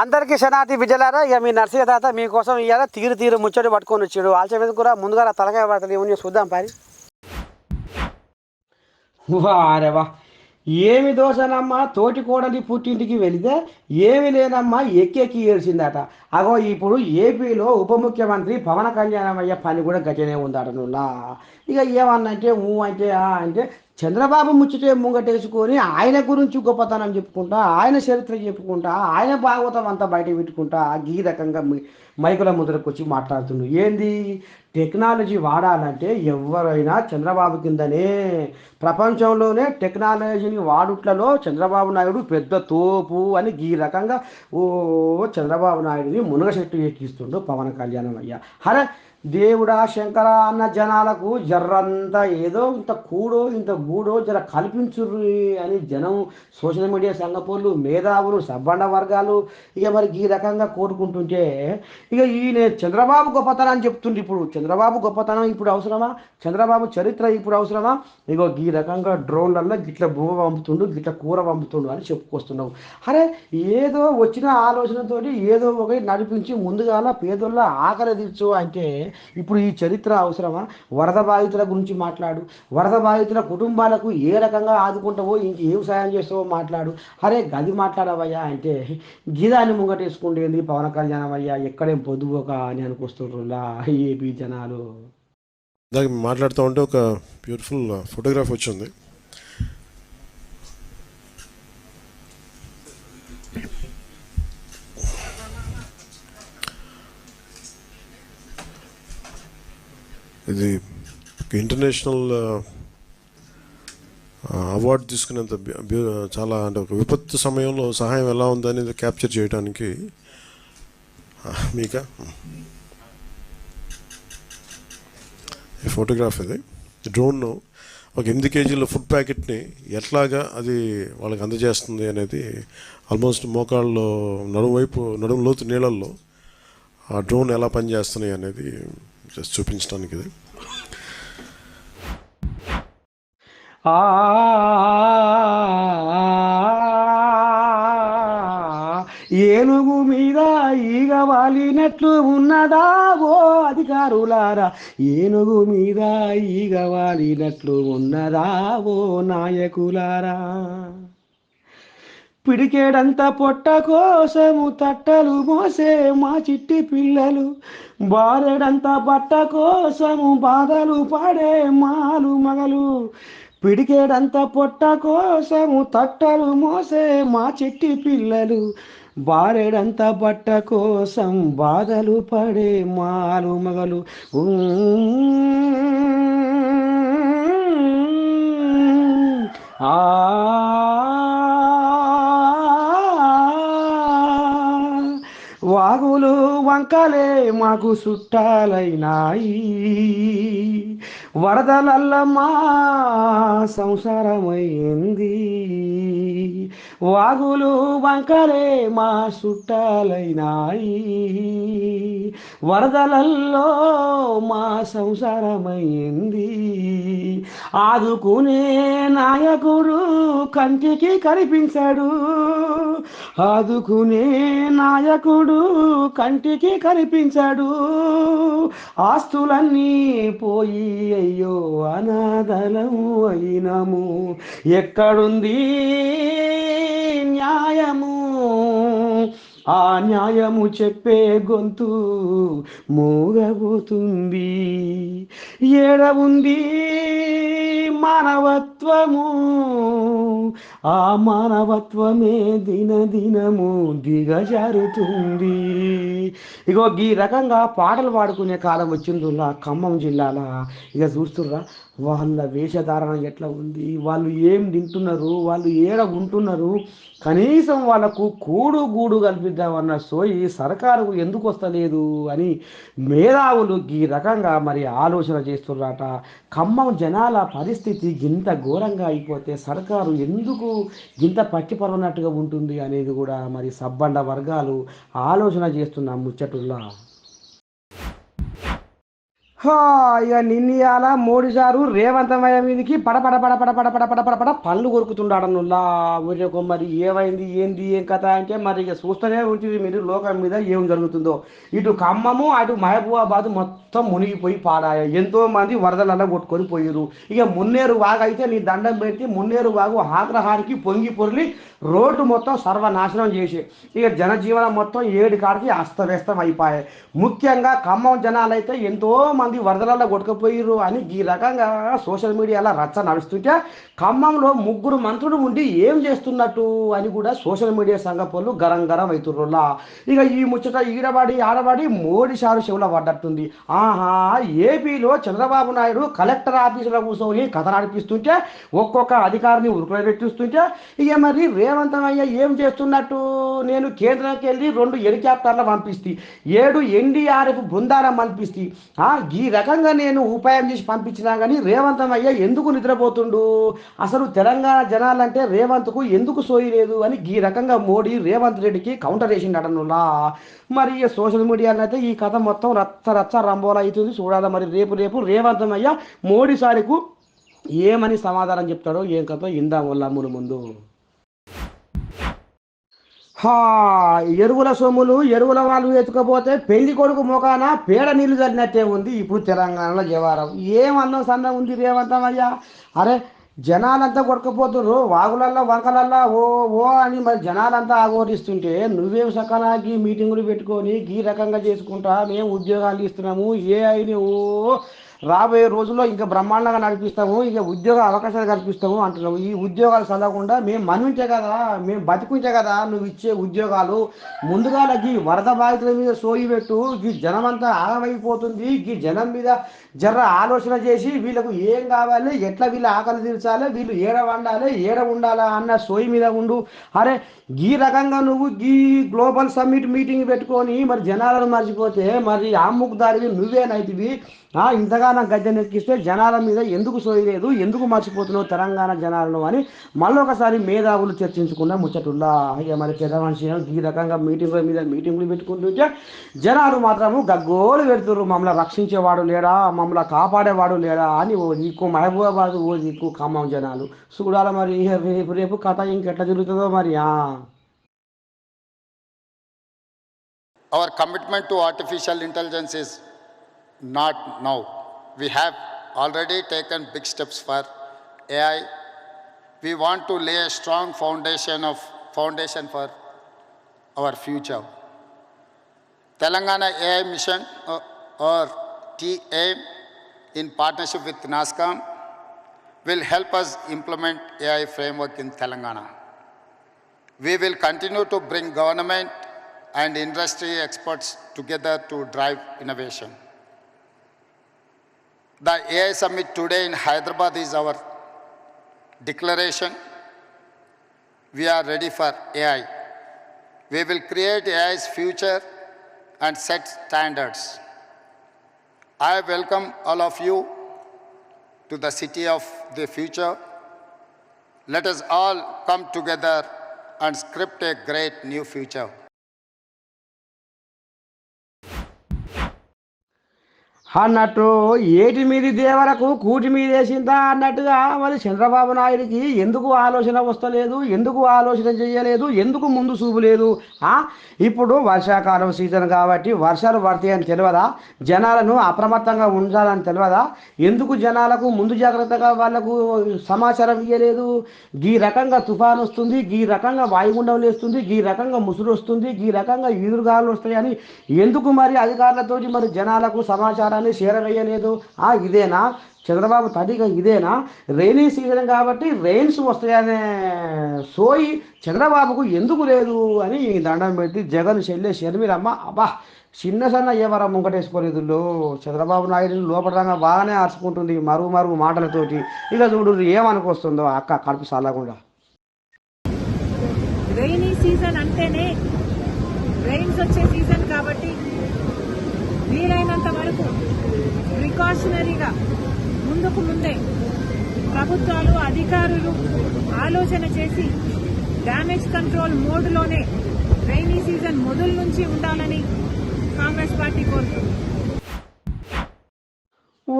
అందరికీ శనాతి విజయలారా ఇక మీ నర్సయ్య తాత మీకోసం ఇవాళ తీరు తీరు ముచ్చటి పట్టుకొని వచ్చాడు. ఆల్చే మీద కూడా ముందుగా తలకాయ పడతాడు ఏమని చూద్దాం పారి. అరే వా. ఏమి దోషనమ్మా తోటి కోడలి పుట్టింటికి వెళితే ఏమి లేనమ్మా ఎక్కెక్కి ఏడ్చిందట. అగో ఇప్పుడు ఏపీలో ఉప ముఖ్యమంత్రి పవన్ కళ్యాణం అయ్యే పని కూడా గట్టినే ఉందట నువ్వులా ఇక ఏమన్నంటే ఊ అంటే ఆ అంటే చంద్రబాబు ముచ్చటే ముంగటేసుకొని ఆయన గురించి గొప్పతనం చెప్పుకుంటా ఆయన చరిత్ర చెప్పుకుంటా ఆయన భాగవతం అంతా బయట పెట్టుకుంటా ఈ రకంగా మైకుల ముద్రకు వచ్చి మాట్లాడుతుండు. ఏంది? టెక్నాలజీ వాడాలంటే ఎవరైనా చంద్రబాబు కిందనే ప్రపంచంలోనే టెక్నాలజీని వాడుట్లలో చంద్రబాబు నాయుడు పెద్ద తోపు అని ఈ రకంగా ఓ చంద్రబాబు నాయుడిని మునగ చెట్టు ఎక్కిస్తుండు పవన్ కళ్యాణం అయ్యా. అరే దేవుడా శంకర అన్న జనాలకు జర్రంతా ఏదో ఇంత కూడో ఇంత గూడో జర కల్పించుర్రి అని జనం సోషల్ మీడియా సంఘపోళ్ళు మేధావులు సబ్బండ వర్గాలు ఇక మరి ఈ రకంగా కోరుకుంటుంటే ఇక ఈయన చంద్రబాబు గొప్పతనం అని చెప్తుండ్రు ఇప్పుడు. చంద్రబాబు గొప్పతనం ఇప్పుడు అవసరమా? చంద్రబాబు చరిత్ర ఇప్పుడు అవసరమా? ఇగో ఈ రకంగా డ్రోన్లలో గిట్ల బువ్వ పంపుతుండు గిట్ల కూర పంపుతుండు అని చెప్పుకొస్తున్నావు. అరే ఏదో వచ్చిన ఆలోచనతో ఏదో ఒకటి నడిపించి ముందుగాల పేదోళ్ళ ఆకలి తీర్చు అంటే ఇప్పుడు ఈ చరిత్ర అవసరమా? వరద బాధితుల గురించి మాట్లాడు. వరద బాధితుల కుటుంబాలకు ఏ రకంగా ఆదుకుంటావో ఇంక ఏం సాయం చేస్తావో మాట్లాడు. అరే గది మాట్లాడవయ్యా అంటే గీదాన్ని ముంగటేసుకుంటేంది పవన్ కళ్యాణం అయ్యా ఎక్కడేం పొద్దుపోక అని అనుకొస్తుండ్రులా ఏపీ జనాలు. ఇందాక మాట్లాడుతూ ఉంటే ఒక బ్యూటిఫుల్ ఫోటోగ్రాఫ్ uh, వచ్చింది. ఇది ఇంటర్నేషనల్ అవార్డు uh, uh, తీసుకునేంత చాలా అంటే ఒక విపత్తు సమయంలో సహాయం ఎలా ఉందనేది క్యాప్చర్ చేయడానికి మీక మీకా ఈ ఫోటోగ్రాఫ్ ఇది. డ్రోన్ను ఒక ఎనిమిది కేజీల ఫుడ్ ప్యాకెట్ని ఎట్లాగా అది వాళ్ళకి అందజేస్తుంది అనేది ఆల్మోస్ట్ మోకాళ్ళలో నడుము వైపు నడుము లోతు నీళ్ళల్లో ఆ డ్రోన్ ఎలా పనిచేస్తున్నాయి అనేది జస్ట్ చూపించడానికి ఇది. ఆ ఏనుగు మీద ఈగ వాలినట్లు ఉన్నదా ఓ అధికారులారా? ఏనుగు మీద ఈగ వాలినట్లు ఉన్నదా ఓ నాయకులారా? పిడికేడంత పొట్ట కోసము తట్టలు మోసే మా చిట్టి పిల్లలు బారెడంత బట్ట కోసము బాధలు పడే మాలు మగలు పిడికేడంత పొట్ట కోసము తట్టలు మోసే మా చిట్టి పిల్లలు బారెడంత బట్ట కోసం బాధలు పడే మాలు మగలు. ఆ. వాగులు వంకలే మాకు చుట్టాలైనాయి. వరదలల్ల మా సంసారమైంది. వాగులు వంకలే మా చుట్టాలైనాయి. వరదలల్లో మా సంసారమైంది. ఆదుకునే నాయకుడు కంటికి కనిపించాడు. ఆదుకునే నాయకుడు కంటికి కనిపించాడు. ఆస్తులన్నీ పోయి అయ్యో అనాథలము అయినము. ఎక్కడుంది న్యాయము? ఆ న్యాయము చెప్పే గొంతు మూగబోతుంది. ఏడ ఉంది మానవత్వము? ఆ మానవత్వమే దినదినము దిగజారుతుంది. ఇగో ఈ రకంగా పాటలు పాడుకునే కాలం వచ్చిందిలా ఖమ్మం జిల్లాల. ఇక చూస్తుర్రా వాళ్ళ వేషధారణ ఎట్లా ఉంది? వాళ్ళు ఏం తింటున్నారు? వాళ్ళు ఏడ ఉంటున్నారు? కనీసం వాళ్ళకు కూడు గూడు కల్పిద్దామన్న సోయి సర్కారు ఎందుకు వస్తలేదు అని మేధావులు ఈ రకంగా మరి ఆలోచన చేస్తున్నారట ఖమ్మం జనాల పరిస్థితి ఇంత ఘోరంగా అయిపోతే సర్కారు ఎందుకు ఇంత పట్టిపరవనట్టుగా ఉంటుంది అనేది కూడా మరి సబ్బండ వర్గాలు ఆలోచన చేస్తున్న ముచ్చటుల్లా. ఇక నిన్నయాల మోడీ సారు రేవంతమయ్య మీదకి పడ పడపడ పడ పడ పడ పళ్ళు కొరుకుతుండాడనుల్లా ఊరికో మరి ఏమైంది ఏంది ఏం కథ అంటే మరి ఇక చూస్తూనే ఉంటుంది మీరు లోకం మీద ఏం జరుగుతుందో. ఇటు ఖమ్మము అటు మహబూబాబాద్ మొత్తం మునిగిపోయి పాడాయి. ఎంతో మంది వరదలలో కొట్టుకొని పోయారు ఇక మున్నేరు వాగు అయితే నీ దండం పెట్టి మున్నేరు వాగు ఆగ్రహానికి పొంగి పొరిలి రోడ్డు మొత్తం సర్వనాశనం చేసి ఇక జనజీవనం మొత్తం ఏడు కాడికి అస్తవ్యస్తం అయిపోయాయి ముఖ్యంగా ఖమ్మం జనాలైతే ఎంతో మంది వరదలలో కొట్టుకుపోయిర్రు అని ఈ రకంగా సోషల్ మీడియాలో రచ్చ నడుస్తుంటే ఖమ్మంలో ముగ్గురు మంత్రులు ఉండి ఏం చేస్తున్నట్టు అని కూడా సోషల్ మీడియా సంఘపోళ్ళు గరం గరం అవుతుర్రులా. ఇక ఈ ముచ్చట ఈడబడి ఆడబడి మోడీ సారు చెవుల పడ్డట్టుంది. ఆహా ఏపీలో చంద్రబాబు నాయుడు కలెక్టర్ ఆఫీసులో కూర్చొని కథ నడిపిస్తుంటే ఒక్కొక్క అధికారిని ఉరుకులబెట్టిస్తుంటే ఇక మరి రేవంతమయ్య ఏం చేస్తున్నట్టు? నేను కేంద్రానికి వెళ్ళి రెండు హెలికాప్టర్లు పంపిస్తే. ఏడు ఎన్డీఆర్ఎఫ్ బృందాలను పంపిస్తే. ఈ ఈ రకంగా నేను ఉపాయం చేసి పంపించినా కానీ రేవంతమయ్య ఎందుకు నిద్రపోతుండు? అసలు తెలంగాణ జనాలంటే రేవంత్కు ఎందుకు సోయలేదు అని ఈ రకంగా మోడీ రేవంత్ రెడ్డికి కౌంటర్ వేసిండటనులా మరి సోషల్ మీడియాలో అయితే ఈ కథ మొత్తం రచ్చ రచ్చ రంబోలా అవుతుంది. చూడాలి మరి రేపు రేపు రేవంతమయ్య మోడీ సారికు ఏమని సమాధానం చెప్తాడో ఏం కథ ఇందాం వల్ల ముందు ముందు. ఎరువుల సొమ్ములు ఎరువుల వాళ్ళు ఎత్తుకపోతే పెళ్ళి కొడుకు మొకాన పేడ నీళ్ళు చల్లినట్టే ఉంది ఇప్పుడు తెలంగాణలో జవారం. ఏమన్నం సన్న ఉంది రేవంతమయ్యా? అరే జనాలంతా కొట్టుకుపోతుర్రు. వాగులల్లో వంకలల్లో ఓ ఓ అని మరి జనాలంతా ఆగోటిస్తుంటే నువ్వేం సకాలాకి మీటింగులు పెట్టుకొని ఈ రకంగా చేసుకుంటా మేము ఉద్యోగాలు ఇస్తున్నాము ఏ అయినా ఓ రాబోయే రోజుల్లో ఇంకా బ్రహ్మాండంగా నడిపిస్తాము ఇక ఉద్యోగ అవకాశాలు కల్పిస్తాము అంటున్నావు ఈ ఉద్యోగాలు చదవకుండా మేము మన్నించే కదా మేము బతికుంచే కదా నువ్వు ఇచ్చే ఉద్యోగాలు. ముందుగా ఈ వరద బాధితుల మీద సోయి పెట్టు ఈ జనమంతా ఆగమైపోతుంది. ఈ జనం మీద జర్ర ఆలోచన చేసి వీళ్ళకు ఏం కావాలి ఎట్లా వీళ్ళ ఆకలి తీర్చాలి వీళ్ళు ఏడ వండాలి ఏడ ఉండాలా అన్న సోయి మీద ఉండు. అరే ఈ రకంగా నువ్వు ఈ గ్లోబల్ సమ్మిట్ మీటింగ్ పెట్టుకొని మరి జనాలను మర్చిపోతే మరి ఆ ముగ్గుదారివి నువ్వేనైతివి ఇంతగానో గద్దె నెక్కిస్తే జనాల మీద ఎందుకు సోయలేదు ఎందుకు మర్చిపోతున్నావు తెలంగాణ జనాలను అని మళ్ళీ ఒకసారి మేధావులు చర్చించుకున్న ముచ్చటుల్లా. ఇక మరి పెద్ద మనిషి ఈ రకంగా మీటింగుల మీద మీటింగులు పెట్టుకుంటుంటే జనాలు మాత్రము గగ్గోలు పెడుతుర్రు. మమ్మల్ని రక్షించేవాడు లేడా? మమ్మల్ని కాపాడేవాడు లేడా? అని ఓ దిక్కు మహబూబాబాద్ ఓ దిక్కు ఖమ్మం జనాలు. చూడాలి మరి రేపు రేపు కథ ఇంకెట్లా జరుగుతుందో మరి ఆ. Our commitment to artificial intelligence is not now. We have already taken big steps for AI. We want to lay a strong foundation of foundation for our future. Telangana AI Mission uh, or TAIM in partnership with NASCOM will help us implement AI framework in Telangana. We will continue to bring government and industry experts together to drive innovation. The AI Summit today in Hyderabad is our declaration. We are ready for AI. We will create AI's future and set standards. I welcome all of you to the city of the future. Let us all come together and script a great new future. అన్నట్టు ఏటి మీది దేవరకు కూటి మీదేసిందా అన్నట్టుగా మరి చంద్రబాబు నాయుడికి ఎందుకు ఆలోచన వస్తలేదు ఎందుకు ఆలోచన చేయలేదు ఎందుకు ముందు చూపు లేదు? ఇప్పుడు వర్షాకాలం సీజన్ కాబట్టి వర్షాలు పడతాయని తెలియదా? జనాలను అప్రమత్తంగా ఉంచాలని తెలియదా? ఎందుకు జనాలకు ముందు జాగ్రత్తగా వాళ్ళకు సమాచారం ఇవ్వలేదు ఈ రకంగా తుఫాను వస్తుంది ఈ రకంగా వాయుగుండం లేస్తుంది ఈ రకంగా ముసురు వస్తుంది ఈ రకంగా ఈదురుగాలు వస్తాయని ఎందుకు మరి అధికారులతోటి మరి జనాలకు సమాచారాన్ని చేరవేయలేదు. ఆ ఇదేనా? చంద్రబాబు తడిగా ఇదేనా? రెయినీ సీజన్ కాబట్టి రెయిన్స్ వస్తాయనే సోయి చంద్రబాబుకు ఎందుకు లేదు అని దండం పెట్టి జగన్ చెల్లె షర్మిలమ్మ అబ్బా చిన్న సన్న ఏవరం ముంగటేసుకోలేదు చంద్రబాబు నాయుడు లోపడంగా బాగానే ఆర్చుకుంటుంది మరుగు మరుగు మాటలతోటి. ఇక చూడు ఏమనుకొస్తుందో అక్క కడుపు సాలకుండా రెయినీ సీజన్ అంటేనే రైన్స్ వచ్చే సీజన్ కాబట్టి వీలైనంత వరకు ప్రికాషనరీగా ముందుకు ముందే ప్రభుత్వాలు అధికారులు ఆలోచన చేసి డ్యామేజ్ కంట్రోల్ మోడ్లోనే రైనీ సీజన్ మొదలు నుంచి ఉండాలని కాంగ్రెస్ పార్టీ కోరుతుంది. ఓ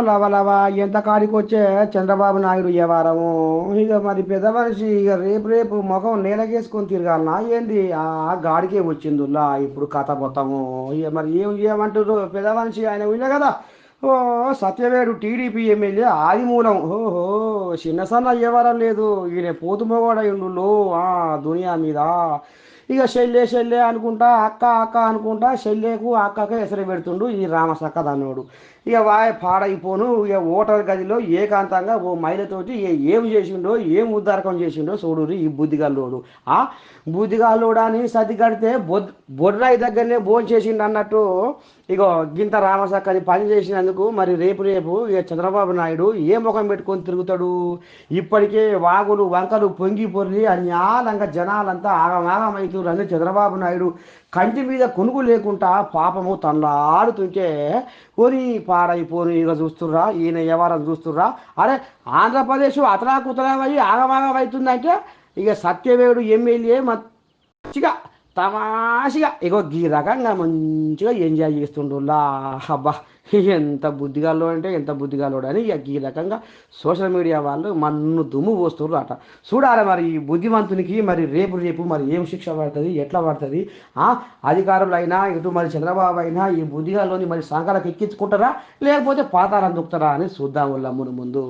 లవలవ ఎంత కాడికి వచ్చే చంద్రబాబు నాయుడు ఏ వారము? ఇక మరి పెద్ద మనిషి ఇక రేపు రేపు ముఖం నేలకేసుకొని తిరగాలనా? ఏంది? ఆ గాడికే వచ్చిందిలా ఇప్పుడు కథ మొత్తము. ఇక మరి ఏం చేయమంటారు పెద్ద మనిషి ఆయన వినే కదా. ఓ సత్యవేడు టీడీపీ ఎమ్మెల్యే ఆదిమూలం. ఓహో చిన్న సన్న అయ్యేవారం లేదు. ఈయన పోతుమోగోడయుండు ఆ దునియా మీద. ఇక శల్యే శల్యే అనుకుంటా అక్క అక్క అనుకుంటా షెల్లేకు అక్కకే ఎసరు పెడుతుండు ఈ రామసక్క దన్నోడు. ఇక వాయ పాడైపోను ఇక ఓటర్ గదిలో ఏకాంతంగా ఓ మహిళతోటి ఏమి ఏం చేసిండో ఏం ఉద్దారకం చేసిండో చూడురి ఈ బుద్ధిగాల్లోడు. ఆ? బుద్ధిగాల్లోడు అని సతి కడితే బొద్ బొడ్రాయి దగ్గరనే భోజనం చేసిండు అన్నట్టు ఇగో గింత రామసక్కని పని చేసినందుకు మరి రేపు రేపు ఇక చంద్రబాబు నాయుడు ఏ ముఖం పెట్టుకొని తిరుగుతాడు? ఇప్పటికే వాగులు వంకలు పొంగి పొర్లి అన్యాలంగా జనాలంతా ఆగమాగమవుతున్నారు చంద్రబాబు నాయుడు కంటి మీద కొనుగు లేకుండా పాపము తనలాడుతుంటే పోని పాడైపోను ఇక చూస్తుర్రా ఈయన వ్యవహారం చూస్తుర్రా? అరే ఆంధ్రప్రదేశ్ అతలాకుతలమయ్యి ఆగమాగం అవుతుందంటే ఇక సత్యవేడు ఎమ్మెల్యే మంచిగా తమాషిగా. ఇగో ఈ రకంగా మంచిగా ఎంజాయ్ చేస్తుండ్రు అబ్బా ఎంత బుద్ధిగాలో అంటే ఎంత బుద్ధిగాలో అని ఇక ఈ రకంగా సోషల్ మీడియా వాళ్ళు మన్ను దుమ్ము పోస్తున్నారు అట చూడాలి మరి ఈ బుద్ధిమంతునికి మరి రేపు రేపు మరి ఏం శిక్ష పడుతుంది ఎట్లా పడుతుంది అధికారులైనా అధికారులు అయినా ఇటు మరి చంద్రబాబు అయినా ఈ బుద్ధిగాలోని మరి సంఘాలకు ఎక్కించుకుంటారా లేకపోతే పాతారం దుక్కుతారా అని చూద్దాం వాళ్ళ ముందు.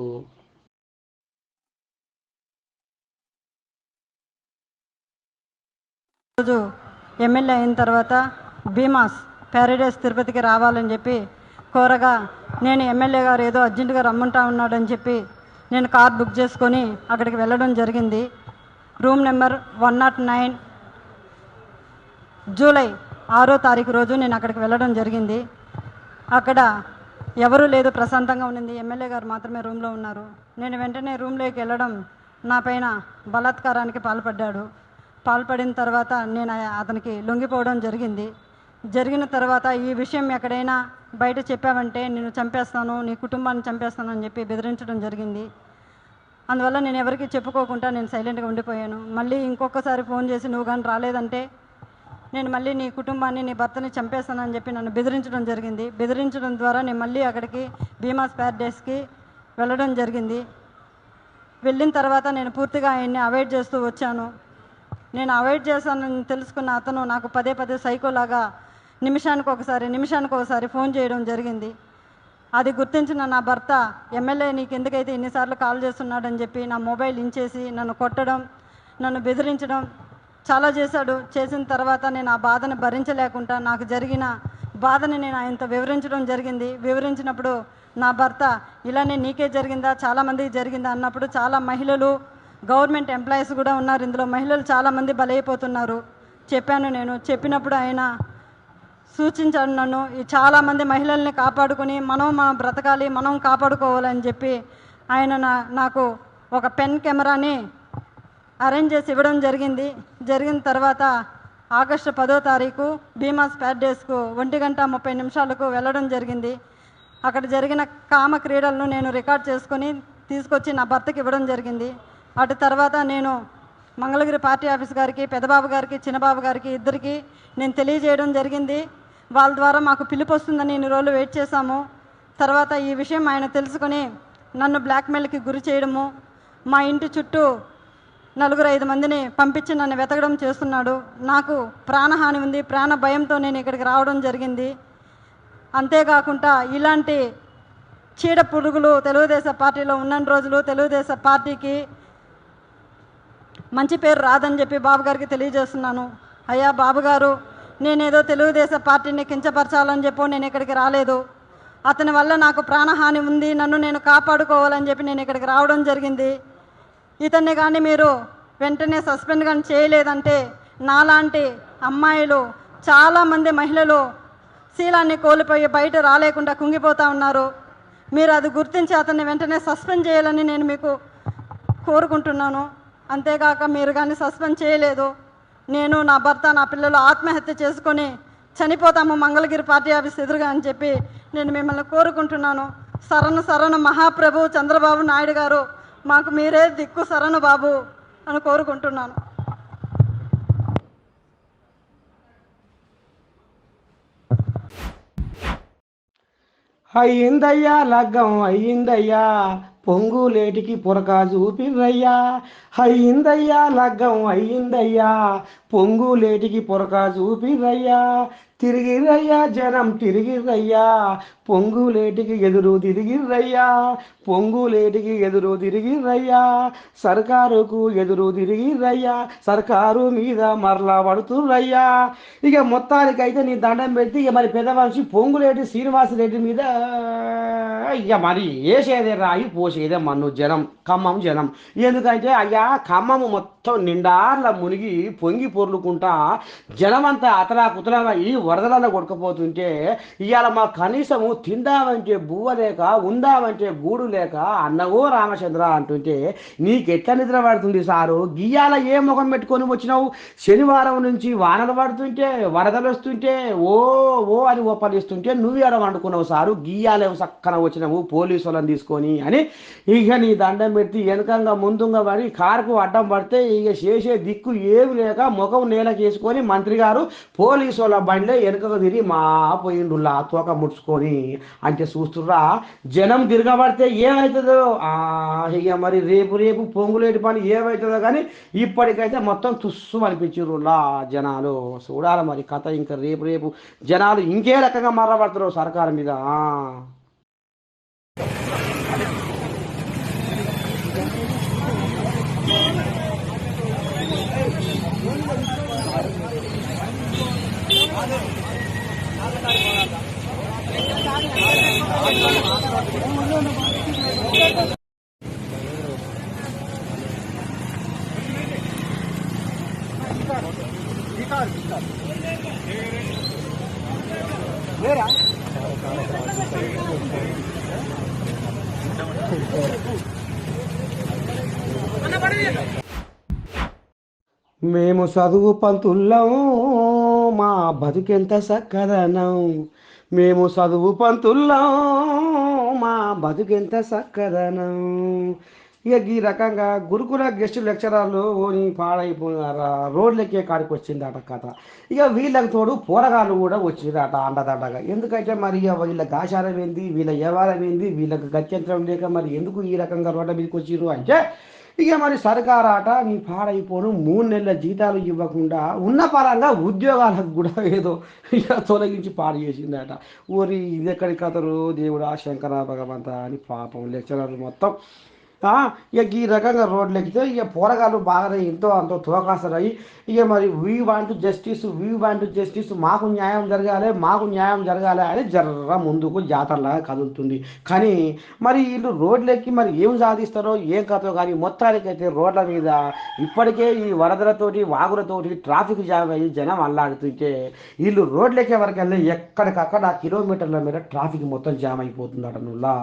రోజు ఎమ్మెల్యే అయిన తర్వాత భీమాస్ ప్యారడైస్ తిరుపతికి రావాలని చెప్పి కోరగా నేను ఎమ్మెల్యే గారు ఏదో అర్జెంటుగా రమ్మంటా ఉన్నాడని చెప్పి నేను కార్ బుక్ చేసుకొని అక్కడికి వెళ్ళడం జరిగింది. Room number one not nine July ఆరో తారీఖు రోజు నేను అక్కడికి వెళ్ళడం జరిగింది. అక్కడ ఎవరూ లేదు ప్రశాంతంగా ఉండింది. ఎమ్మెల్యే గారు మాత్రమే రూమ్లో ఉన్నారు. నేను వెంటనే రూమ్లోకి వెళ్ళడం నా పైన బలాత్కారానికి పాల్పడ్డాడు. పాల్పడిన తర్వాత నేను అతనికి లొంగిపోవడం జరిగింది. జరిగిన తర్వాత ఈ విషయం ఎక్కడైనా బయట చెప్పావంటే నేను చంపేస్తాను నీ కుటుంబాన్ని చంపేస్తాను అని చెప్పి బెదిరించడం జరిగింది. అందువల్ల నేను ఎవరికి చెప్పుకోకుండా నేను సైలెంట్గా ఉండిపోయాను. మళ్ళీ ఇంకొకసారి ఫోన్ చేసి నువ్వు కానీ రాలేదంటే నేను మళ్ళీ నీ కుటుంబాన్ని నీ భర్తని చంపేస్తానని చెప్పి నన్ను బెదిరించడం జరిగింది. బెదిరించడం ద్వారా నేను మళ్ళీ అక్కడికి భీమా స్పేర్ డేస్కి వెళ్ళడం జరిగింది. వెళ్ళిన తర్వాత నేను పూర్తిగా ఆయన్ని అవాయిడ్ చేస్తూ వచ్చాను. నేను అవాయిడ్ చేశానని తెలుసుకున్న అతను నాకు పదే పదే సైకోలాగా నిమిషానికి ఒకసారి నిమిషానికి ఒకసారి ఫోన్ చేయడం జరిగింది. అది గుర్తించిన నా భర్త ఎమ్మెల్యే నీకు ఎందుకైతే ఎన్నిసార్లు కాల్ చేస్తున్నాడని చెప్పి నా మొబైల్ ఇంచేసి నన్ను కొట్టడం నన్ను బెదిరించడం చాలా చేశాడు. చేసిన తర్వాత నేను ఆ బాధను భరించలేకుండా నాకు జరిగిన బాధని నేను ఆయనతో వివరించడం జరిగింది. వివరించినప్పుడు నా భర్త ఇలానే నీకే జరిగిందా? చాలామందికి జరిగిందా? అన్నప్పుడు చాలా మహిళలు గవర్నమెంట్ ఎంప్లాయీస్ కూడా ఉన్నారు. ఇందులో మహిళలు చాలామంది బలైపోతున్నారు. చెప్పాను నేను. చెప్పినప్పుడు ఆయన సూచించాను నన్ను ఈ చాలామంది మహిళల్ని కాపాడుకొని మనం మనం బ్రతకాలి మనం కాపాడుకోవాలని చెప్పి ఆయన నా నాకు ఒక పెన్ కెమెరాని అరేంజ్ చేసి ఇవ్వడం జరిగింది. జరిగిన తర్వాత ఆగస్టు పదో తారీఖు భీమా స్పాట్ డేస్కు ఒంటి గంట ముప్పై నిమిషాలకు వెళ్ళడం జరిగింది. అక్కడ జరిగిన కామ క్రీడలను నేను రికార్డ్ చేసుకొని తీసుకొచ్చి నా భర్తకి ఇవ్వడం జరిగింది. అటు తర్వాత నేను మంగళగిరి పార్టీ ఆఫీస్ గారికి పెదబాబు గారికి చిన్నబాబు గారికి ఇద్దరికి నేను తెలియజేయడం జరిగింది. వాళ్ళ ద్వారా మాకు పిలుపు వస్తుందని ఇన్ని రోజులు వెయిట్ చేశాము. తర్వాత ఈ విషయం ఆయన తెలుసుకొని నన్ను బ్లాక్మెయిల్కి గురి చేయడము మా ఇంటి చుట్టూ నలుగురు ఐదు మందిని పంపించి నన్ను వెతకడం చేస్తున్నాడు. నాకు ప్రాణహాని ఉంది ప్రాణ భయంతో నేను ఇక్కడికి రావడం జరిగింది. అంతేకాకుండా ఇలాంటి చీడ పురుగులు తెలుగుదేశం పార్టీలో ఉన్న రోజులు తెలుగుదేశం పార్టీకి మంచి పేరు రాదని చెప్పి బాబు గారికి తెలియజేస్తున్నాను. అయ్యా బాబు గారు నేనేదో తెలుగుదేశం పార్టీని కించపరచాలని చెప్పి నేను ఇక్కడికి రాలేదు. అతని వల్ల నాకు ప్రాణహాని ఉంది నన్ను నేను కాపాడుకోవాలని చెప్పి నేను ఇక్కడికి రావడం జరిగింది. ఇతన్ని కానీ మీరు వెంటనే సస్పెండ్ కానీ చేయలేదంటే నాలాంటి అమ్మాయిలు చాలామంది మహిళలు శీలాన్ని కోల్పోయి బయట రాలేకుండా కుంగిపోతూ ఉన్నారు. మీరు అది గుర్తించి అతన్ని వెంటనే సస్పెండ్ చేయాలని నేను మీకు కోరుకుంటున్నాను. అంతేకాక మీరు కానీ సస్పెండ్ చేయలేదు. నేను నా భర్త నా పిల్లలు ఆత్మహత్య చేసుకొని చనిపోతాము మంగళగిరి పార్టీ ఆఫీస్ ఎదురుగా అని చెప్పి నేను మిమ్మల్ని కోరుకుంటున్నాను. శరణు శరణు మహాప్రభు చంద్రబాబు నాయుడు గారు మాకు మీరే దిక్కు శరణు బాబు అని కోరుకుంటున్నాను. అయ్యిందయ్యా లగ్గం అయ్యిందయ్యా. పొంగులేటికి పొరకాజు చూపిర్రయ్యా అయ్యిందయ్యా లగ్గం అయ్యిందయ్యా పొంగులేటికి పొరక చూపిర్రయ్యా తిరిగిర్రయ్యా జనం తిరిగిర్రయ్యా పొంగులేటికి ఎదురు తిరిగిర్రయ్యా పొంగులేటికి ఎదురు తిరిగిర్రయ్యా సర్కారుకు ఎదురు తిరిగిర్రయ్యా సర్కారు మీద మరలా పడుతుర్రయ్యా ఇక మొత్తానికైతే నీ దండం పెట్టి ఇక మరి పెద్ద మనిషి పొంగులేటి శ్రీనివాసరెడ్డి మీద ఇక మరి వేసేదే రాయి పోసేదే మన్ను జనం ఖమ్మం జనం. ఎందుకంటే అయ్యా ఖమ్మము మొత్తం నిండార్ల మునిగి పొంగి పొర్లుకుంటా జనమంతా అతలా కుతలా ఈ వరదలలో కొట్టుకుపోతుంటే ఇవాళ మా కనీసము తిందామంటే బువ్వ లేక ఉందామంటే గూడు లేక అన్నవో రామచంద్ర అంటుంటే నీకెట్లా నిద్ర పడుతుంది సారు? గియ్యాల ఏ ముఖం పెట్టుకొని వచ్చినావు? శనివారం నుంచి వానలు పడుతుంటే వరదలు వస్తుంటే ఓ ఓ అని ఓపలిస్తుంటే నువ్వు ఎడ వండుకున్నావు సారు? గియ్యాలే సక్కన వచ్చినావు పోలీసు వాళ్ళని తీసుకొని అని ఇక నీ దండం పెట్టి వెనకంగా ముందుగా పడి కారుకు అడ్డం పడితే ఇక చేసే దిక్కు ఏమి లేక ముఖం నేల చేసుకొని మంత్రి గారు పోలీసు వాళ్ళ బండిలో వెనుకకు తిరిగి మా పోయిండులా తోక ముడుచుకొని అంటే చూస్తుర్రా జనం తిరగబడితే ఏమవుతుందో ఇక మరి రేపు రేపు పొంగులేటి పని ఏమవుతుందో కానీ ఇప్పటికైతే మొత్తం తుస్సు అనిపించిర్రులా జనాలు. చూడాలి మరి కథ ఇంకా రేపు రేపు జనాలు ఇంకే రకంగా మర్రబడతారు సర్కారు మీద. మేము చదువు పంతుల్లో మా బతుకెంత సక్కదనం. మేము చదువు పంతుల్లో మా బతుకెంత సక్కదనం ఇక ఈ రకంగా గురుకుల గెస్ట్ లెక్చరర్లు ఓని రోడ్లకే రోడ్లెక్కే కాడికి వచ్చిందట కథ. ఇక వీళ్ళకి తోడు పోరగాళ్ళు కూడా వచ్చిందట అండదండగా. ఎందుకంటే మరి ఇక వీళ్ళ గాచారం ఏంది వీళ్ళ వ్యవహారం ఏంది వీళ్ళకి గత్యంతరం లేక మరి ఎందుకు ఈ రకంగా రోడ్ల మీదకి వచ్చిర్రు అంటే ఇక మరి సర్కారాట నీ పాడైపోను మూడు నెలల జీతాలు ఇవ్వకుండా ఉన్న పరంగా ఉద్యోగాలకు కూడా ఏదో ఇక తొలగించి పాడు చేసిందట. ఊరి ఇది ఎక్కడి కథరు? దేవుడా శంకర భగవంత అని పాపం లెక్చరర్లు మొత్తం. ఇక ఈ రకంగా రోడ్లు ఎక్కితే ఇక పోరగాళ్ళు బాగా ఎంతో అంతో తోకాసరయ్యి ఇక మరి we want justice we want justice మాకు న్యాయం జరగాలి మాకు న్యాయం జరగాలి అని జర్ర ముందుకు జాతరలాగా కదులుతుంది. కానీ మరి వీళ్ళు రోడ్లు ఎక్కి మరి ఏం సాధిస్తారో ఏం కథో కానీ మొత్తానికైతే రోడ్ల మీద ఇప్పటికే ఈ వరదలతోటి వాగులతోటి ట్రాఫిక్ జామ్ అయ్యి జనం అల్లాడుతుంటే వీళ్ళు రోడ్లు ఎక్కే వరకు వెళ్ళి ఎక్కడికక్కడ కిలోమీటర్ల మీద ట్రాఫిక్ మొత్తం జామ్ అయిపోతుందట అటనులా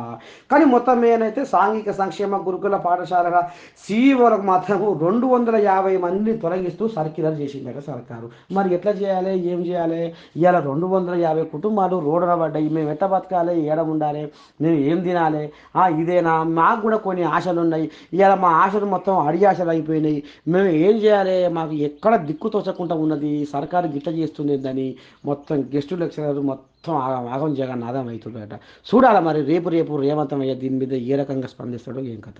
కానీ మొత్తం ఏనైతే సాంఘిక సంక్షేమ గురుకుల పాఠశాలల సీఈఓలకు మాత్రం రెండు వందల యాభై మందిని తొలగిస్తూ సర్క్యులర్ చేసిందట సర్కారు. మరి ఎట్లా చేయాలి? ఏం చేయాలి? ఇవాళ రెండు వందల యాభై కుటుంబాలు రోడ్డున పడ్డాయి. మేము ఎట్ట బతకాలి? ఏడ ఉండాలి? మేము ఏం తినాలి? ఆ, ఇదేనా? మాకు కూడా కొన్ని ఆశలు ఉన్నాయి ఇవాళ మా ఆశలు మొత్తం అడి ఆశలు అయిపోయినాయి. మేము ఏం చేయాలి? మాకు ఎక్కడ దిక్కు తోచకుండా ఉన్నది? సర్కారు గిట్ట చేస్తుంది మొత్తం గెస్ట్ లెక్చరర్ మొత్తం ఆగం ఆగం జగన్ నాదం అవుతుందట చూడాలి మరి రేపు రేపు రేవంతం అయ్యే దీని మీద ఏ రకంగా స్పందిస్తాడో ఏం కథ?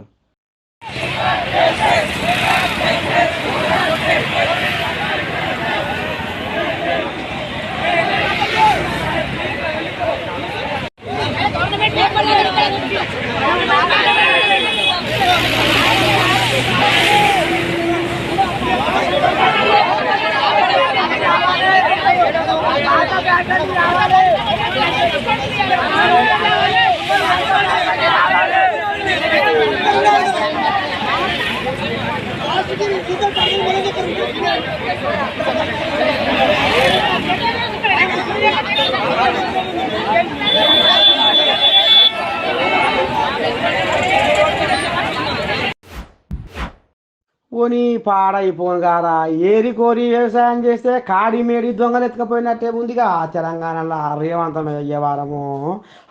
పాడైపోను పాడైపోను ఏరి కోరి వ్యవసాయం చేస్తే కాడి మేడి దొంగలు ఎత్తుకపోయినట్టే ఉందిగా తెలంగాణలో రేవంతమే అయ్యేవారము.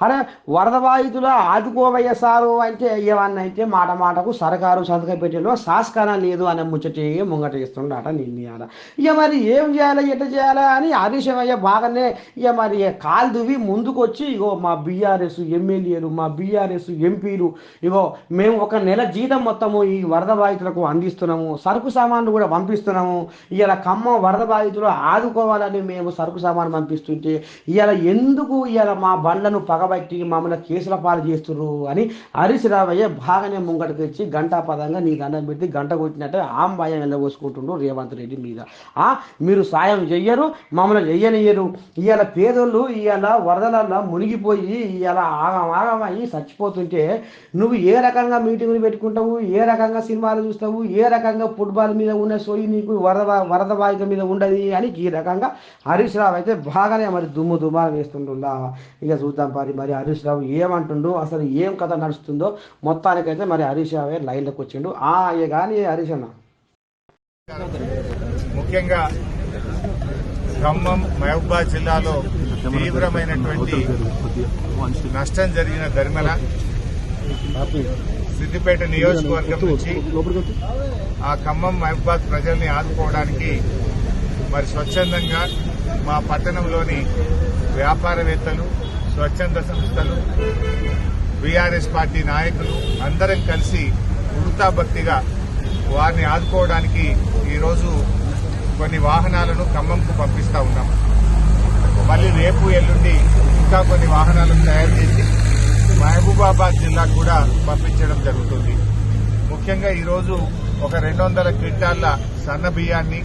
అరే వరద బాధితులు ఆదుకోవయ్య సారు అంటే అయ్యేవాడిని అయితే మాట మాటకు సర్కారు సంతకం పెట్టేలో సాస్కారం లేదు అనే ముచ్చటి ముంగట ఇస్తుండట నిన్న ఇక మరి ఏం చేయాలి ఎట్ట చేయాలి అని హరీశమయ్య బాగానే ఇక మరి కాలు దువ్వి ముందుకొచ్చి ఇగో మా బీఆర్ఎస్ ఎమ్మెల్యేలు మా బీఆర్ఎస్ ఎంపీలు ఇగో మేము ఒక నెల జీతం మొత్తము ఈ వరద బాధితులకు అందిస్తున్నాము. సరుకు సరుకు సామాన్లు కూడా పంపిస్తున్నాము. ఇవాళ ఖమ్మం వరద బాధితులు ఆదుకోవాలని మేము సరుకు సామాను పంపిస్తుంటే ఇవాళ ఎందుకు ఇవాళ మా బండ్లను పగబట్టి మమ్మల్ని కేసుల పాలు చేస్తున్నారు అని హరీష్ రావయ్య బాగానే ముంగడికి వచ్చి గంటా పదంగా నీ దండం పెట్టి గంట కొట్టినట్టే ఆం భయం వెళ్ళబోసుకుంటుండ్రు రేవంత్ రెడ్డి మీద. ఆ మీరు సాయం చెయ్యరు మమ్మల్ని చెయ్యనియ్యరు. ఇవాళ పేదోళ్ళు ఇవాళ వరదలలో మునిగిపోయి ఇవాళ ఆగం ఆగమయ్యి చచ్చిపోతుంటే నువ్వు ఏ రకంగా మీటింగులు పెట్టుకుంటావు ఏ రకంగా సినిమాలు చూస్తావు ఏ రకంగా ఫుట్బాల్ మీద ఉన్న సోయి నీకు వరద వరద బాధిత మీద ఉండదు అని ఈ రకంగా హరీష్ రావు అయితే బాగానే మరి దుమ్ము దుమారం వేస్తుంటుందా ఇక చూద్దాం మరి మరి హరీష్ రావు ఏమంటుండో అసలు ఏం కథ నడుస్తుందో మొత్తానికైతే మరి హరీష్ రావే లైన్లోకి వచ్చిండు. ఆ అయ్యే కానీ హరీష్ అన్న. ముఖ్యంగా ఖమ్మం మహబూబాద్ జిల్లాలో తీవ్రమైనటువంటి నష్టం జరిగిన ధర్మల సిద్దిపేట నియోజకవర్గం నుంచి ఆ ఖమ్మం మహబూబాద్ ప్రజల్ని ఆదుకోవడానికి మరి స్వచ్ఛందంగా మా పట్టణంలోని వ్యాపారవేత్తలు స్వచ్ఛంద సంస్థలు బీఆర్ఎస్ పార్టీ నాయకులు అందరం కలిసి వృత్తాభక్తిగా వారిని ఆదుకోవడానికి ఈరోజు కొన్ని వాహనాలను ఖమ్మంకు పంపిస్తా ఉన్నాం. మళ్ళీ రేపు ఎల్లుండి ఇంకా కొన్ని వాహనాలను తయారు చేసి మహబూబాబాద్ జిల్లాకు కూడా పంపించడం జరుగుతుంది. ముఖ్యంగా ఈరోజు ఒక రెండు వందల క్వింటాళ్ళ సన్న బియ్యాన్ని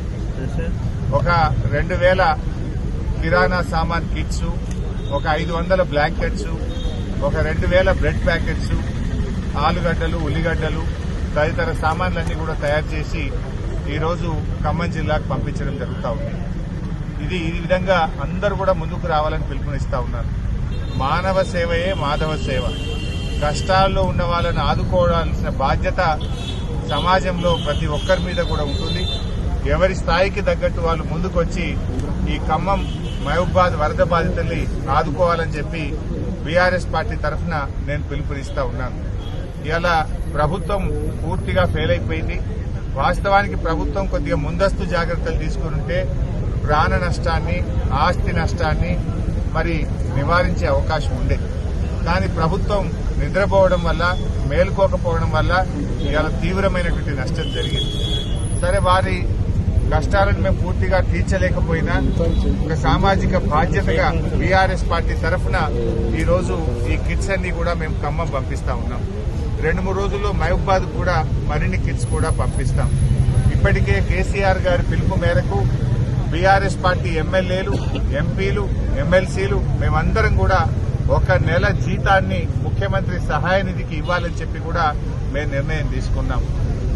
ఒక రెండు వేల కిరాణా సామాన్ కిట్స్ ఒక ఐదు వందల బ్లాంకెట్స్ ఒక రెండు వేల బ్రెడ్ ప్యాకెట్స్ ఆలుగడ్డలు ఉల్లిగడ్డలు తదితర సామాన్లన్నీ కూడా తయారు చేసి ఈరోజు ఖమ్మం జిల్లాకు పంపించడం జరుగుతూ ఉంది. ఇది ఈ విధంగా అందరూ కూడా ముందుకు రావాలని పిలుపునిస్తా ఉన్నారు. మానవ సేవయే మాధవ సేవ. కష్టాల్లో ఉన్న వాళ్ళని ఆదుకోవాల్సిన బాధ్యత సమాజంలో ప్రతి ఒక్కరి మీద కూడా ఉంటుంది. ఎవరి స్థాయికి తగ్గట్టు వాళ్ళు ముందుకొచ్చి ఈ ఖమ్మం మహబూబాద్ వరద బాధితుల్ని ఆదుకోవాలని చెప్పి బీఆర్ఎస్ పార్టీ తరఫున నేను పిలుపునిస్తా ఉన్నాను. ఇలా ప్రభుత్వం పూర్తిగా ఫెయిల్ అయిపోయింది. వాస్తవానికి ప్రభుత్వం కొద్దిగా ముందస్తు జాగ్రత్తలు తీసుకుంటే ప్రాణ నష్టాన్ని ఆస్తి నష్టాన్ని మరి నివారించే అవకాశం ఉండేది కానీ ప్రభుత్వం నిద్రపోవడం వల్ల మేలుకోకపోవడం వల్ల ఇవాళ తీవ్రమైనటువంటి నష్టం జరిగింది. సరే వారి కష్టాలను మేము పూర్తిగా తీర్చలేకపోయినా ఒక సామాజిక బాధ్యతగా బీఆర్ఎస్ పార్టీ తరఫున ఈరోజు ఈ కిట్స్ అన్ని కూడా మేము ఖమ్మం పంపిస్తా ఉన్నాం. రెండు మూడు రోజుల్లో మహబూబాద్ కూడా మరిన్ని కిట్స్ కూడా పంపిస్తాం. ఇప్పటికే కేసీఆర్ గారి పిలుపు మేరకు బీఆర్ఎస్ పార్టీ ఎమ్మెల్యేలు ఎంపీలు ఎమ్మెల్సీలు మేమందరం కూడా ఒక నెల జీతాన్ని ముఖ్యమంత్రి సహాయ నిధికి ఇవ్వాలని చెప్పి కూడా మేము నిర్ణయం తీసుకున్నాం.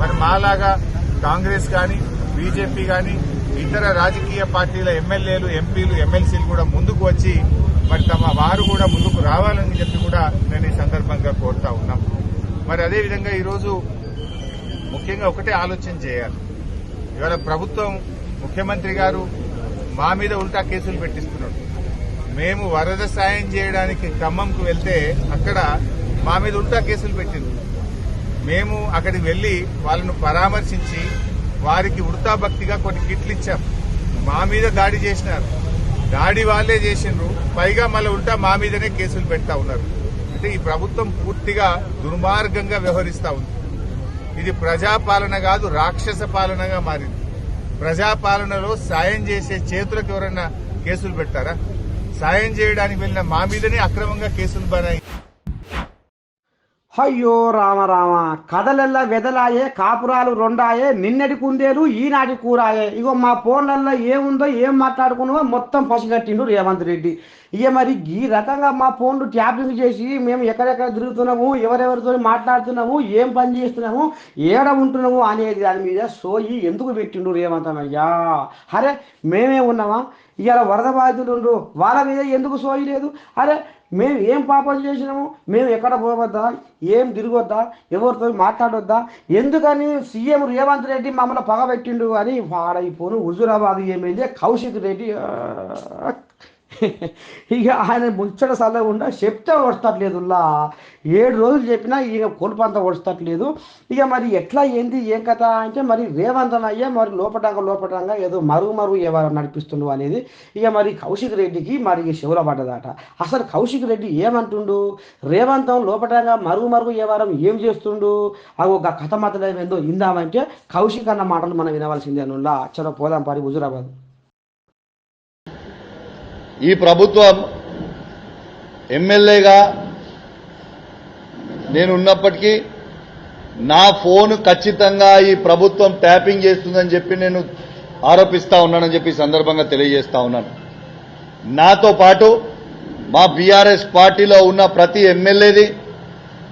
మరి మాలాగా కాంగ్రెస్ కానీ బీజేపీ కానీ ఇతర రాజకీయ పార్టీల ఎమ్మెల్యేలు ఎంపీలు ఎమ్మెల్సీలు కూడా ముందుకు వచ్చి మరి తమ వారు కూడా ముందుకు రావాలని చెప్పి కూడా నేను ఈ సందర్భంగా కోరుతా ఉన్నాం. మరి అదేవిధంగా ఈరోజు ముఖ్యంగా ఒకటే ఆలోచన చేయాలి. ఇవాళ ప్రభుత్వం ముఖ్యమంత్రి గారు మా మీద ఉల్టా కేసులు పెట్టిస్తున్నాడు మేము వరద సాయం చేయడానికి ఖమ్మంకు వెళ్తే అక్కడ మా మీద ఉల్టా కేసులు పెట్టింది. మేము అక్కడికి వెళ్ళి వాళ్ళను పరామర్శించి వారికి ఉడతా భక్తిగా కొన్ని కిట్లు ఇచ్చాం. మా మీద దాడి చేసినారు. దాడి వాళ్ళే చేసిండ్రు. పైగా మళ్ళీ ఉల్టా మా మీదనే కేసులు పెడతా ఉన్నారు. అంటే ఈ ప్రభుత్వం పూర్తిగా దుర్మార్గంగా వ్యవహరిస్తా ఉంది. ఇది ప్రజాపాలన కాదు రాక్షస పాలనగా మారింది. ప్రజాపాలనలో సాయం చేసే చేతులకు ఎవరన్నా కేసులు పెట్టారా సాయం చేయడానికి వెళ్ళిన మా మీదనే అక్రమంగా కేసులు బనాయి. అయ్యో రామ రామ వెదలాయే కాపురాలు రెండాయే నిన్నటి కుందేలు ఈనాటి కూరాయే. ఇగో మా ఫోన్లల్లో ఏముందో ఏం మాట్లాడుకున్నావో మొత్తం పసిగట్టిండు రేవంత్ రెడ్డి. ఇక మరి ఈ రకంగా మా ఫోన్లు ట్యాపింగ్ చేసి మేము ఎక్కడెక్కడ తిరుగుతున్నాము ఎవరెవరితో మాట్లాడుతున్నాము ఏం పని చేస్తున్నాము ఏడ ఉంటున్నాము అనేది దాని మీద సోయి ఎందుకు పెట్టిండు రేవంత్ అయ్యా అరే మేమే ఉన్నామా? ఇవాళ వరద బాధితులు వాళ్ళ మీద ఎందుకు సోయి లేదు? అరే మేము ఏం పాపం చేసినాము? మేము ఎక్కడ పోవద్దా? ఏం తిరగొద్దా? ఎవరితో మాట్లాడొద్దా? ఎందుకని సీఎం రేవంత్ రెడ్డి మమ్మల్ని పగబెట్టిండు అని వాడైపోను. హుజురాబాద్ ఏమైంది? కౌశిక్ రెడ్డి ఇక ఆయన ముచ్చట సల్లగుండా చెప్తే వస్తట్లేదులా ఏడు రోజులు చెప్పినా ఇక కోల్పంత వస్తట్లేదు ఇక మరి ఎట్లా ఏంది ఏం కథ అంటే మరి రేవంతం అయ్యే మరి లోపటంగా లోపటంగా ఏదో మరుగు మరుగు ఎవరు నడిపిస్తుండు అనేది ఇక మరి కౌశిక్ రెడ్డికి మరి శివుల పడ్డదట. అసలు కౌశిక్ రెడ్డి ఏమంటుండు? రేవంతం లోపటంగా మరుగు మరుగు వ్యవహారం ఏం చేస్తుండు? అవి ఒక కథ మాత్రం ఏందో ఇందామంటే కౌశిక్ అన్న మాటలు మనం వినవలసిందే నుల్లా అచ్చర పోదాం పరి హుజురాబాద్. ఈ ప్రభుత్వం ఎమ్మెల్యేగా నేను ఉన్నప్పటికీ నా ఫోన్ ఖచ్చితంగా ఈ ప్రభుత్వం ట్యాపింగ్ చేస్తుందని చెప్పి నేను ఆరోపిస్తా ఉన్నానని చెప్పి సందర్భంగా తెలియజేస్తా ఉన్నాను. నాతో పాటు మా బీఆర్ఎస్ పార్టీలో ఉన్న ప్రతి ఎమ్మెల్యేది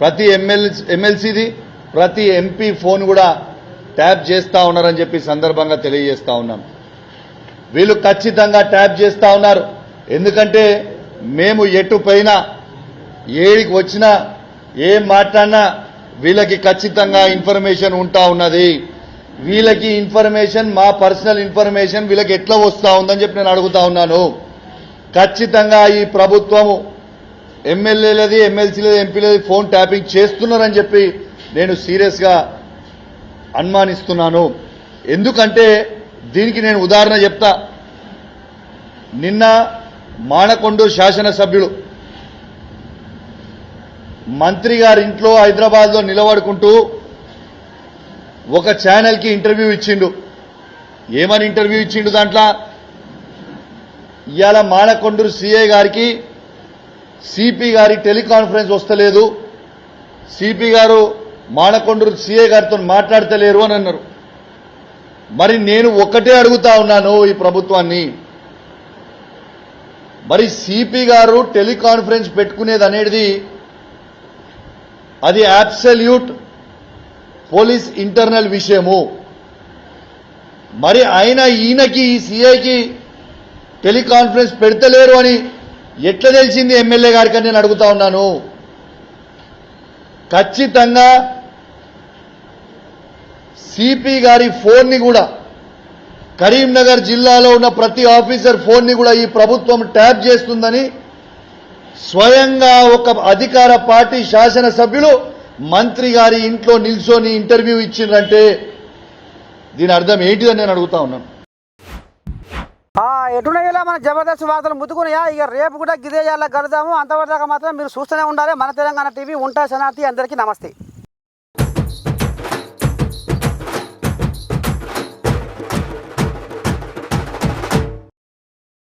ప్రతి ఎమ్మెల్ ఎమ్మెల్సీది ప్రతి ఎంపీ ఫోన్ కూడా ట్యాప్ చేస్తా ఉన్నారని చెప్పి సందర్భంగా తెలియజేస్తా ఉన్నాను. వీళ్ళు ఖచ్చితంగా ట్యాప్ చేస్తా ఉన్నారు. ఎందుకంటే మేము ఎటు పైన ఏడికి వచ్చినా ఏం మాట్లాడినా వీళ్ళకి ఖచ్చితంగా ఇన్ఫర్మేషన్ ఉంటా ఉన్నది. వీళ్ళకి ఇన్ఫర్మేషన్ మా పర్సనల్ ఇన్ఫర్మేషన్ వీళ్ళకి ఎట్లా వస్తూ ఉందని చెప్పి నేను అడుగుతా ఉన్నాను. ఖచ్చితంగా ఈ ప్రభుత్వము ఎమ్మెల్యేలది ఎమ్మెల్సీలది ఎంపీలది ఫోన్ ట్యాపింగ్ చేస్తున్నారని చెప్పి నేను సీరియస్గా అనుమానిస్తున్నాను. ఎందుకంటే దీనికి నేను ఉదాహరణ చెప్తా. నిన్న మానకొండ శాసనసభ్యులు మంత్రి గారి ఇంట్లో హైదరాబాద్లో నిలబడుకుంటూ ఒక ఛానల్కి ఇంటర్వ్యూ ఇచ్చిండు. ఏమని ఇంటర్వ్యూ ఇచ్చిండు దాంట్లో? ఇవాళ మానకొండూరు సిఐ గారికి సిపి గారి టెలికాన్ఫరెన్స్ వస్తలేదు. సిపి గారు మానకొండూరు సీఏ గారితో మాట్లాడతలేరు అని అన్నారు. మరి నేను ఒక్కటే అడుగుతా ఉన్నాను ఈ ప్రభుత్వాన్ని. మరి సిపి గారు టెలికాన్ఫరెన్స్ పెట్టుకునేది అనేది అది అబ్సల్యూట్ పోలీస్ ఇంటర్నల్ విషయము. మరి ఆయన ఈయనకి ఈ సిఐకి టెలికాన్ఫరెన్స్ పెడతలేరు అని ఎట్లా తెలిసింది ఎమ్మెల్యే గారికి నేను అడుగుతా ఉన్నాను. ఖచ్చితంగా సిపి గారి ఫోన్ని కూడా కరీంనగర్ జిల్లాలో ఉన్న ప్రతి ఆఫీసర్ ఫోన్ని కూడా ఈ ప్రభుత్వం ట్యాప్ చేస్తుందని స్వయంగా ఒక అధికార పార్టీ శాసనసభ్యులు మంత్రి గారి ఇంట్లో నిల్చొని ఇంటర్వ్యూ ఇచ్చిండ్రంటే దీని అర్థం ఏంటిదని నేను అడుగుతా ఉన్నాను ఎటునయ్యేలా మన జబర్దస్త్ వార్తలు ముద్దుకునియా ఇక రేపు కూడా గిదే కలుద్దాము. అంతవరకు మాత్రం మీరు చూస్తూనే ఉండాలి. మన తెలంగాణ టీవీ ఉంటా శనార్థి అందరికీ నమస్తే.